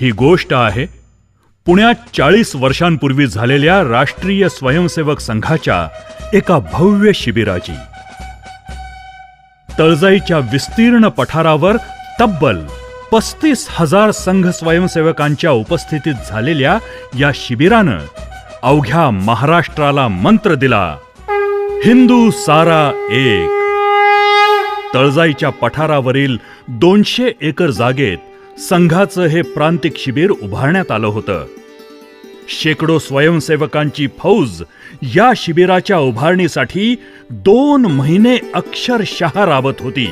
ही गोष्ट आहे पुण्यात चाळीस वर्षांपूर्वी झालेल्या राष्ट्रीय स्वयंसेवक संघाच्या एका भव्य शिबिराची. तळजाईच्या विस्तीर्ण पठारावर तब्बल पस्तीस हजार संघ स्वयंसेवकांच्या उपस्थितीत झालेल्या या शिबिरानं अवघ्या महाराष्ट्राला मंत्र दिला हिंदू सारा एक. तळजाईच्या पठारावरील दोनशे एकर जागेत संघाचं हे प्रांतिक शिबिर उभारण्यात आलं होतं. शेकडो स्वयंसेवकांची फौज या शिबिराच्या उभारणीसाठी दोन महिने अक्षरशः राबत होती.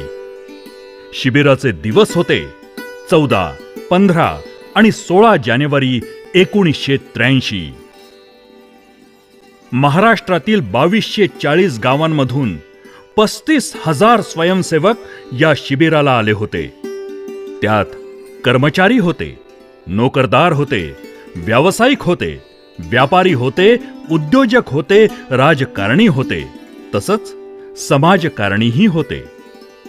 शिबिराचे दिवस होते चौदा पंधरा आणि सोळा जानेवारी एकोणीसशे त्र्याऐंशी. महाराष्ट्रातील बावीसशे चाळीस गावांमधून पस्तीस हजार स्वयंसेवक या शिबिराला आले होते. त्यात कर्मचारी होते नोकरदार होते व्यावसायिक होते व्यापारी होते उद्योजक होते राजकारणी होते तसंच समाजकारणीही होते.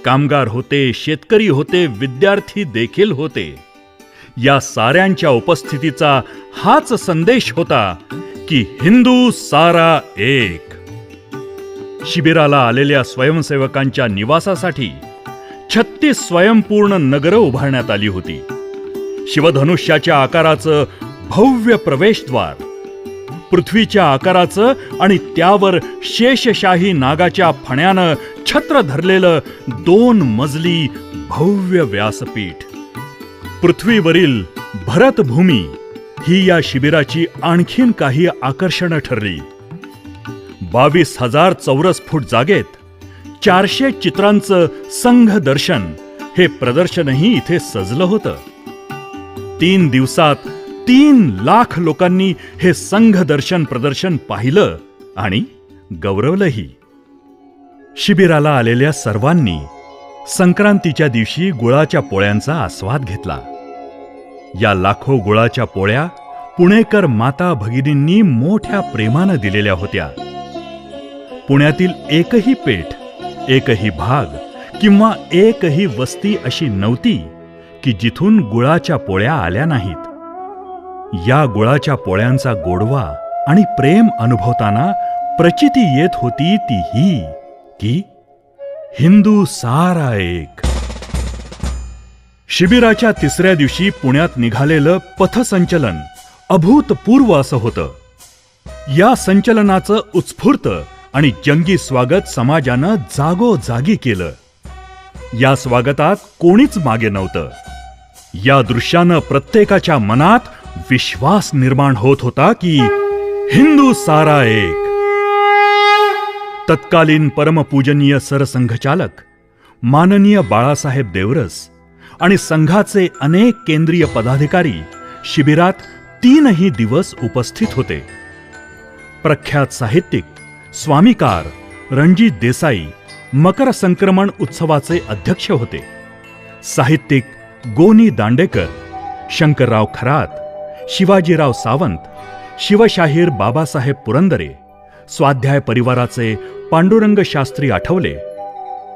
कामगार होते शेतकरी होते विद्यार्थी देखील होते. या साऱ्यांच्या उपस्थितीचा हाच संदेश होता की हिंदू सारा एक. शिबिराला आलेल्या स्वयंसेवकांच्या निवासासाठी छत्तीस स्वयंपूर्ण नगरं उभारण्यात आली होती. शिवधनुष्याच्या आकाराचं भव्य प्रवेशद्वार पृथ्वीच्या आकाराचं आणि त्यावर शेषशाही नागाच्या फण्यानं छत्र धरलेलं दोन मजली भव्य व्यासपीठ. पृथ्वीवरील भरतभूमी ही या शिबिराची आणखीन काही आकर्षणं ठरली. बावीस हजार चौरस फूट जागेत चारशे चित्रांचं संघ दर्शन. हे प्रदर्शनही इथे सजलं होतं. तीन दिवसात तीन लाख लोकांनी हे संघ दर्शन प्रदर्शन पाहिलं आणि गौरवलंही. शिबिराला आलेल्या सर्वांनी संक्रांतीच्या दिवशी गुळाच्या पोळ्यांचा आस्वाद घेतला. या लाखो गुळाच्या पोळ्या पुणेकर माता भगिनींनी मोठ्या प्रेमानं दिलेल्या होत्या. पुण्यातील एकही पेठ एकही भाग किंवा एकही वस्ती अशी नव्हती की जिथून गुळाच्या पोळ्या आल्या नाहीत. या गुळाच्या पोळ्यांचा गोडवा आणि प्रेम अनुभवताना प्रचिती येत होती ती ही की हिंदू सारा एक. शिबिराच्या तिसऱ्या दिवशी पुण्यात निघालेलं पथसंचलन अभूतपूर्व असं होतं. या संचलनाचं उत्स्फूर्त आणि जंगी स्वागत समाजानं जागोजागी केलं. या स्वागतात कोणीच मागे नव्हतं. या दृश्यानं प्रत्येकाच्या मनात विश्वास निर्माण होत होता की हिंदू सारा एक. तत्कालीन परमपूजनीय सरसंघचालक माननीय बाळासाहेब देवरस आणि संघाचे अनेक केंद्रीय पदाधिकारी शिबिरात तीनही दिवस उपस्थित होते. प्रख्यात साहित्यिक स्वामीकार रणजित देसाई मकर संक्रमण उत्सवाचे अध्यक्ष होते. साहित्यिक गोनी दांडेकर शंकरराव खरात शिवाजीराव सावंत शिवशाहीर बाबासाहेब पुरंदरे स्वाध्याय परिवाराचे पांडुरंग शास्त्री आठवले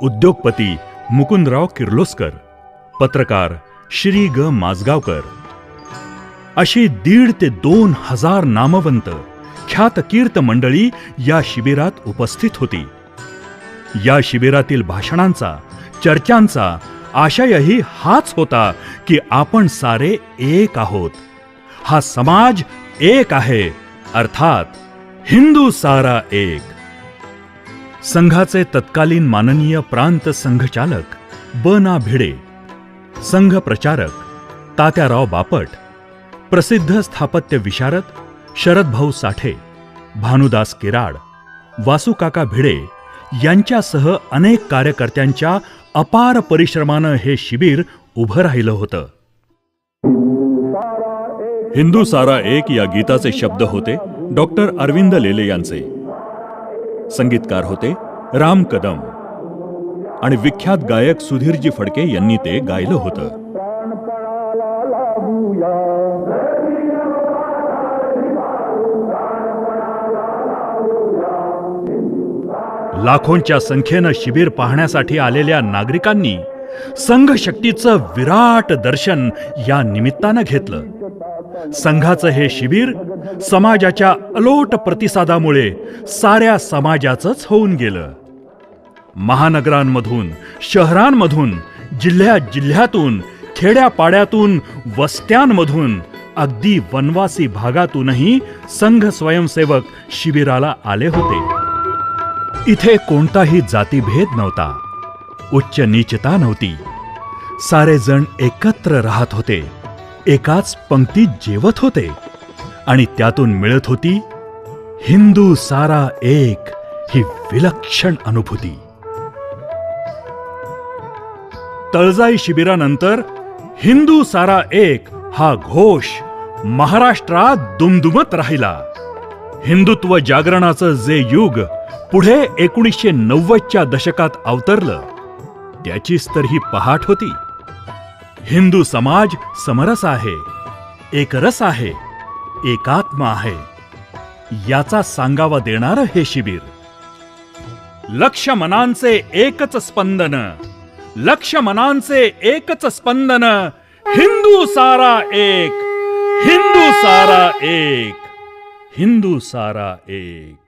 उद्योगपती मुकुंदराव किर्लोस्कर पत्रकार श्री ग. माजगावकर. अशी दीड ते दोन हजार नामवंत ख्यातकीर्त मंडळी या शिबिरात उपस्थित होती. या शिबिरातील भाषणांचा चर्चांचा आशयही हाच होता की आपण सारे एक आहोत. हा समाज एक आहे अर्थात हिंदू सारा एक. संघाचे तत्कालीन माननीय प्रांत संघचालक ब ना भिडे संघ प्रचारक तात्याराव बापट प्रसिद्ध स्थापत्य विशारद शरदभाऊ साठे भानुदास किराड वासुकाका भिडे यांच्यासह अनेक कार्यकर्त्यांच्या अपार परिश्रमानं हे शिबिर उभं राहिलं होतं. हिंदू सारा एक या गीताचे शब्द होते डॉक्टर अरविंद लेले यांचे. संगीतकार होते राम कदम. आणि विख्यात गायक सुधीरजी फडके यांनी ते गायलं होतं. लाखोंच्या संख्येनं शिबिर पाहण्यासाठी आलेल्या नागरिकांनी संघ शक्तीचं विराट दर्शन या निमित्तानं घेतलं. संघाचं हे शिबिर समाजाच्या अलोट प्रतिसादामुळे साऱ्या समाजाचंच होऊन गेलं. महानगरांमधून शहरांमधून जिल्ह्या जिल्ह्यातून खेड्यापाड्यातून वस्त्यांमधून अगदी वनवासी भागातूनही संघ स्वयंसेवक शिबिराला आले होते. इथे कोणताही जातीभेद नव्हता. उच्च नीचता नव्हती. सारे जण एकत्र राहत होते. एकाच पंक्तीत जेवत होते. आणि त्यातून मिळत होती हिंदू सारा एक ही विलक्षण अनुभूती. तळजाई शिबिरानंतर हिंदू सारा एक हा घोष महाराष्ट्रात दुमदुमत राहिला. हिंदुत्व जागरणाचं जे युग पुढे एकोणीसशे नव्वदच्या दशकात अवतरलं त्याचीच तर ही पहाट होती. हिंदू समाज समरस आहे एकरस आहे एकात्म आहे. याचा सांगावा देणार हे शिबिर. लक्ष मनांचे एकच स्पंदन लक्ष मनांचे एकच स्पंदन हिंदू सारा एक हिंदू सारा एक हिंदू सारा एक.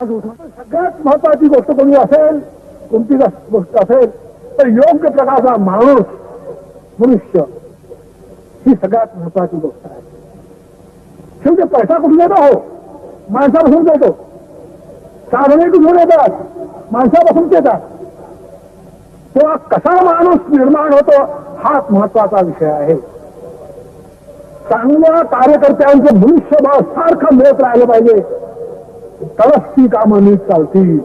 सगळ्यात महत्वाची गोष्ट कोणी असेल कोणती गोष्ट असेल तर योग्य प्रकारचा माणूस मनुष्य ही सगळ्यात महत्वाची गोष्ट आहे. शेवटी पैसा कुठून येतो हो? माणसापासून येतो साधने कुठून येतात? माणसापासून येतात तेव्हा कसा माणूस निर्माण होतो हाच महत्त्वाचा विषय आहे. चांगल्या कार्यकर्त्यांचं मनुष्यबळ सारखं मिळत राहिलं पाहिजे. तरच ती कामं नीट चालतील